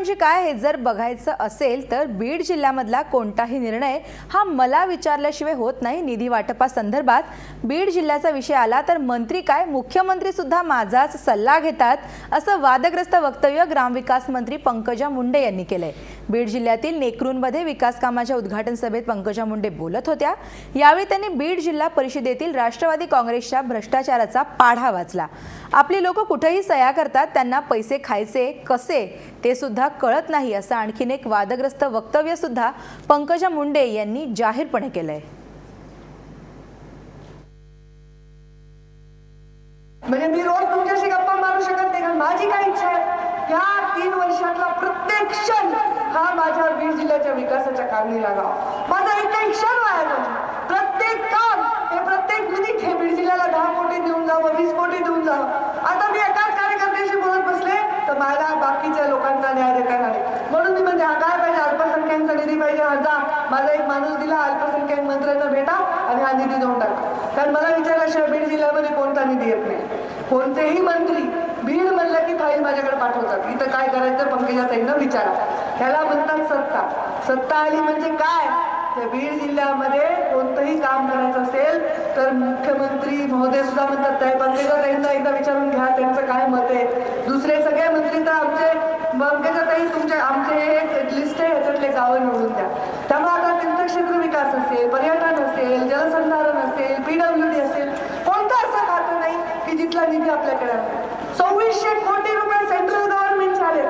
म्हणजे काय हे जर बघायचं असेल तर बीड जिल्ह्यामधला कोणताही निर्णय हा मला विचारल्याशिवाय होत नाही निधी वाटपासंदर्भात बीड जिल्ह्याचा विषय आला तर मंत्री काय? मुख्यमंत्री सुद्धा माझाच सल्ला घेतात असं वादग्रस्त वक्तव्य ग्रामविकास मंत्री पंकजा मुंडे यांनी केलंय. बीड जिल्ह्यातील नेकरूनमध्ये विकास कामाच्या उद्घाटन सभेत पंकजा मुंडे बोलत होत्या. यावेळी त्यांनी बीड जिल्हा परिषदेतील राष्ट्रवादी काँग्रेसच्या भ्रष्टाचाराचा पाढा वाचला. आपली लोक कुठेही सया करतात त्यांना पैसे खायचे कसे? ते सुद्धा कळत नाही असं आणखीन एक वादग्रस्त वक्तव्य सुद्धा पंकजा मुंडे यांनी जाहीरपणे केलंय. म्हणजे मी रोज तुमच्याशी गप्पा मारू शकत नाही कारण माझी काय इच्छा आहे? या तीन वर्षातला प्रत्येक क्षण हा माझ्या बीड जिल्ह्याच्या विकासाच्या कामी लागावा. माझा एक क्षण वाया जाऊ नये. प्रत्येक काम हे प्रत्येक मिनिट हे बीड जिल्ह्याला दहा कोटी देऊन जावं वीस कोटी देऊन जावं आता मी एकाच कार्यकर्त्याशी बोलत बसले तर मला बाकीच्या लोकांना न्याय देता येणार नाही म्हणून मी म्हणजे हा काय पाहिजे अल्पसंख्याकांचा जा माझा एक माणूस दिला अल्पसंख्याक मंत्र्यांना भेटा आणि हा निधी देऊन टाका. कारण मला विचारल्याशिवाय बीड जिल्ह्यामध्ये कोणता निधी येत नाही. कोणतेही मंत्री बीड म्हणलं की फाईल माझ्याकडे पाठवतात. इथं काय करायचं पंकजाताईंना विचारा. ह्याला म्हणतात सत्ता. सत्ता आली म्हणजे काय? तर बीड जिल्ह्यामध्ये कोणतंही काम करायचं असेल तर मुख्यमंत्री महोदय सुद्धा म्हणतात त्या पंकजाताईंना एकदा विचारून घ्या त्यांचं काय मत आहे? दुसरे सगळे मंत्री तर आमचे पंकजाताई तुमचे आमचे हे लिस्ट आहे ह्याच्यातले गावं विकास असेल पर्यटन असेल जलसंधारण असेल पीडब्ल्यू डी असेल कोणता असा खातं नाही की जिथला निधी आपल्याकडे आहे? सव्वीसशे कोटी रुपये सेंट्रल गव्हर्नमेंट चालेल